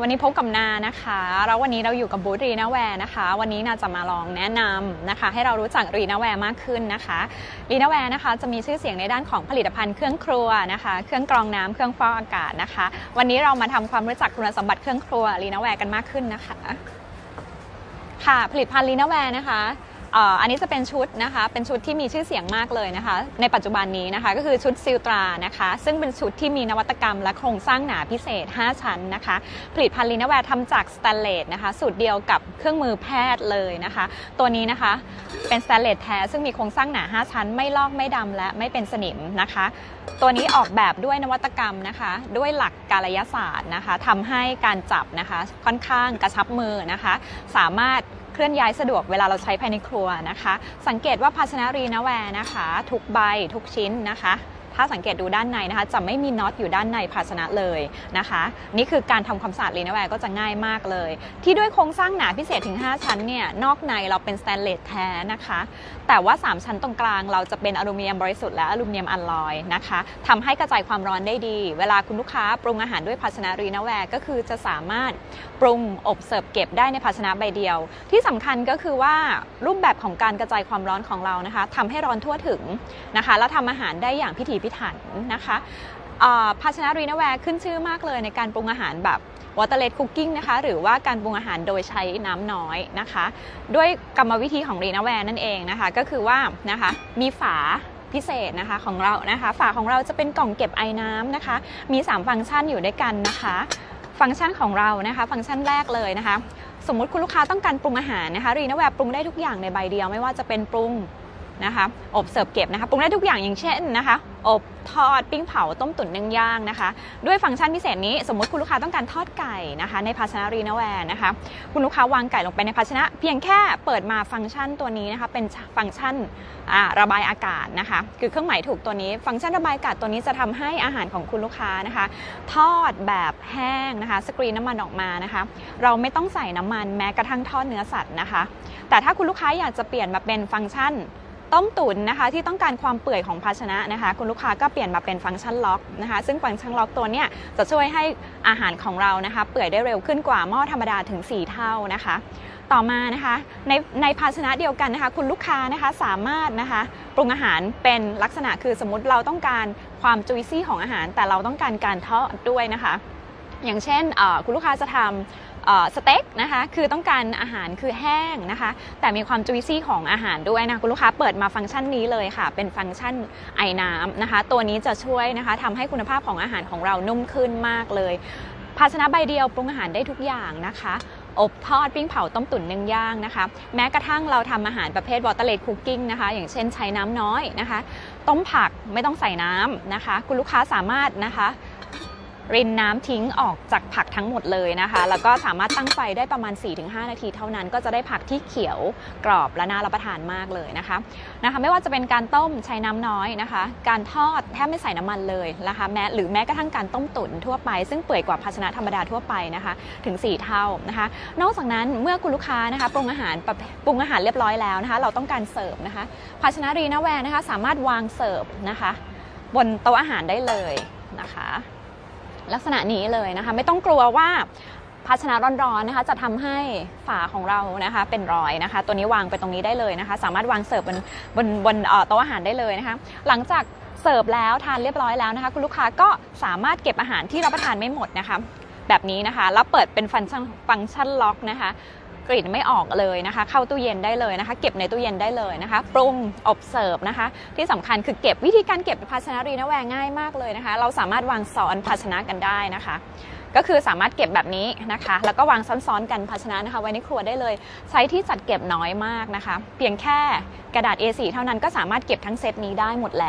วันนี้พบกับนานะคะ แล้ววันนี้เราอยู่กับบูธรีนาแวร์นะคะ วันนี้นาจะมาลองแนะนำนะคะ ให้เรารู้จักรีนาแวร์มากขึ้นนะคะรีนาแวร์นะคะจะมีชื่อเสียงในด้านของผลิตภัณฑ์เครื่องครัวนะคะ เครื่องกรองน้ำเครื่องฟอกอากาศนะคะ วันนี้เรามาทำความรู้จักคุณสมบัติเครื่องครัวรีนาแวร์กันมากขึ้นนะคะ ค่ะผลิตภัณฑ์รีนาแวร์นะคะ อันนี้จะเป็นชุดนะคะ เป็นชุดที่มีชื่อเสียงมากเลยนะคะ ในปัจจุบันนี้นะคะ ก็คือชุดซิลตรานะคะ ซึ่งเป็นชุดที่มีนวัตกรรมและโครงสร้างหนาพิเศษ 5 ชั้นนะคะ ผลิตภัณฑ์ลีนแวร์ทำจากสแตนเลสนะคะ สูตรเดียวกับเครื่องมือแพทย์เลยนะคะ ตัวนี้นะคะ เป็นสแตนเลสแท้ ซึ่งมีโครงสร้างหนา 5 ชั้น ไม่ลอก ไม่ดำและไม่เป็นสนิมนะคะ ตัวนี้ออกแบบด้วยนวัตกรรมนะคะ ด้วยหลักกายศาสตร์นะคะทำให้การจับนะคะ ค่อนข้างกระชับมือนะคะ สามารถ ลื่อนย้ายสะดวกเวลาเราใช้ภายในครัวนะคะ สังเกตว่าภาชนะรีนาแวร์นะคะ ทุกใบทุกชิ้นนะคะ ถ้าสังเกตดูด้านในนะคะ จะไม่มีน็อตอยู่ด้านในภาชนะเลยนะคะ นี่คือการทำความสะอาดรีนแวร์ก็จะง่ายมากเลย ที่ด้วยโครงสร้างหนาพิเศษถึง 5 ชั้นเนี่ยนอกในเราเป็นสแตนเลสแท้นะคะ แต่ว่า 3 ชั้นตรงกลางเราจะเป็นอลูมิเนียมบริสุทธิ์และอลูมิเนียมอลลอยนะคะทำให้กระจายความร้อนได้ดี เวลาคุณลูกค้าปรุงอาหารด้วยภาชนะรีนแวร์ก็คือจะสามารถปรุงอบเสิร์ฟเก็บได้ในภาชนะใบเดียว ที่สำคัญก็คือว่ารูปแบบของการกระจายความร้อนของเรานะคะทำให้ร้อนทั่วถึงนะคะแล้วทำอาหารได้อย่างพิถีพิถันนะคะภาชนะรีนาแวร์ขึ้นชื่อมากเลยในการปรุงอาหารแบบ waterless cooking นะคะ หรือว่าการปรุงอาหารโดยใช้น้ำน้อยนะคะ ด้วยกรรมวิธีของรีนาแวร์นั่นเองนะคะ ก็คือว่านะคะมีฝาพิเศษนะคะของเรานะคะ ฝาของเราจะเป็นกล่องเก็บไอน้ำนะคะ มี 3 ฟังก์ชันอยู่ด้วยกันนะคะ ฟังก์ชันของเรานะคะ ฟังก์ชันแรกเลยนะคะ สมมุติคุณลูกค้าต้องการปรุงอาหารนะคะรีนาแวร์ปรุงได้ทุกอย่างในใบเดียวไม่ว่าจะเป็นปรุงนะคะอบเสิร์ฟเก็บนะคะปรุงได้ทุกอย่างอย่างเช่นนะคะอบทอดปิ้งเผาต้มตุ๋นนึ่งย่างนะคะ ด้วยฟังก์ชันพิเศษนี้สมมติคุณลูกค้าต้องการทอดไก่นะคะ ในภาชนะรีนแวร์นะคะ คุณลูกค้าวางไก่ลงไปในภาชนะ เพียงแค่เปิดมาฟังก์ชันตัวนี้นะคะ เป็นฟังก์ชันระบายอากาศนะคะ คือเครื่องหมายถูกตัวนี้ ฟังก์ชันระบายอากาศตัวนี้จะทำให้อาหารของคุณลูกค้านะคะ ทอดแบบแห้งนะคะสกรีนน้ำมันออกมานะคะ เราไม่ต้องใส่น้ำมันแม้กระทั่งทอดเนื้อสัตว์นะคะ แต่ถ้าคุณลูกค้าอยากจะเปลี่ยนมาเป็นฟังก์ชัน ต้มตุ๋นนะคะที่ต้องการความเปื่อยของภาชนะนะคะ คุณลูกค้าก็เปลี่ยนมาเป็นฟังก์ชันล็อกนะคะซึ่งฟังก์ชันล็อกตัวเนี้ยจะช่วยให้อาหารของเรานะคะเปื่อยได้เร็วขึ้นกว่าหม้อธรรมดาถึง 4 เท่านะคะ ต่อมานะคะในในภาชนะเดียวกันนะคะคุณลูกค้านะคะสามารถนะคะปรุงอาหารเป็นลักษณะคือสมมติเราต้องการความจุยซี่ของอาหาร แต่เราต้องการการทอดด้วยนะคะ อย่างเช่นคุณลูกค้าจะทำสเต็กนะคะคือต้องการอาหารคือแห้งนะคะแต่มีความจุยซี่ของอาหารด้วยนะคุณลูกค้าเปิดมาฟังก์ชันนี้เลยค่ะ เป็นฟังก์ชันไอน้ำนะคะตัวนี้จะช่วยนะคะทำให้คุณภาพของอาหารของเรานุ่มขึ้นมากเลย ภาชนะใบเดียวปรุงอาหารได้ทุกอย่างนะคะอบทอดปิ้งเผาต้มตุ๋นนึ่งย่างนะคะ แม้กระทั่งเราทำอาหารประเภทวอเตอร์เลดคุกกิ้งนะคะ อย่างเช่นใช้น้ำน้อยนะคะ ต้มผักไม่ต้องใส่น้ำนะคะ คุณลูกค้าสามารถนะคะ รินน้ำทิ้งออกจากผักทั้งหมดเลยนะคะ แล้วก็สามารถตั้งไฟได้ประมาณ 4-5 นาทีเท่านั้น ก็จะได้ผักที่เขียวกรอบและน่ารับประทานมากเลยนะคะนะคะไม่ว่าจะเป็นการต้มใช้น้ำน้อยนะคะ การทอดแทบไม่ใส่น้ำมันเลยนะคะแม้หรือแม้กระทั่งการต้มตุ๋นทั่วไป ซึ่งเปื่อยกว่าภาชนะธรรมดาทั่วไปนะคะถึง 4 เท่านะคะ นอกจากนั้นเมื่อคุณลูกค้านะคะปรุงอาหารประเภปรุงอาหารเรียบร้อยแล้วนะคะเราต้องการเสิร์ฟนะคะ ภาชนะรีนาแวร์นะคะสามารถวางเสิร์ฟนะคะ บนโต๊ะอาหารได้เลยนะคะ ลักษณะนี้เลยนะคะ ไม่ต้องกลัวว่าภาชนะร้อนๆนะคะ จะทำให้ฝาของเรานะคะเป็นรอยนะคะ ตัวนี้วางไปตรงนี้ได้เลยนะคะ สามารถวางเสิร์ฟบนบนบนโต๊ะอาหารได้เลยนะคะ หลังจากเสิร์ฟแล้วทานเรียบร้อยแล้วนะคะ คุณลูกค้าก็สามารถเก็บอาหารที่รับประทานไม่หมดนะคะ แบบนี้นะคะแล้วเปิดเป็นฟังชันฟังก์ชันล็อกนะคะ กลิ่นไม่ออกเลยนะคะ เข้าตู้เย็นได้เลยนะคะ เก็บในตู้เย็นได้เลยนะคะ ปรุงอบเสิร์ฟนะคะ ที่สำคัญคือเก็บวิธีการเก็บภาชนะรีนแวร์ง่ายมากเลยนะคะ เราสามารถวางซ้อนภาชนะกันได้นะคะก็คือสามารถเก็บแบบนี้นะคะ แล้วก็วางซ้อนๆกันภาชนะนะคะ ไว้ในครัวได้เลย ใช้ที่จัดเก็บน้อยมากนะคะ เพียงแค่กระดาษ A4 เท่านั้นก็สามารถเก็บทั้งเซตนี้ได้หมดแล้ว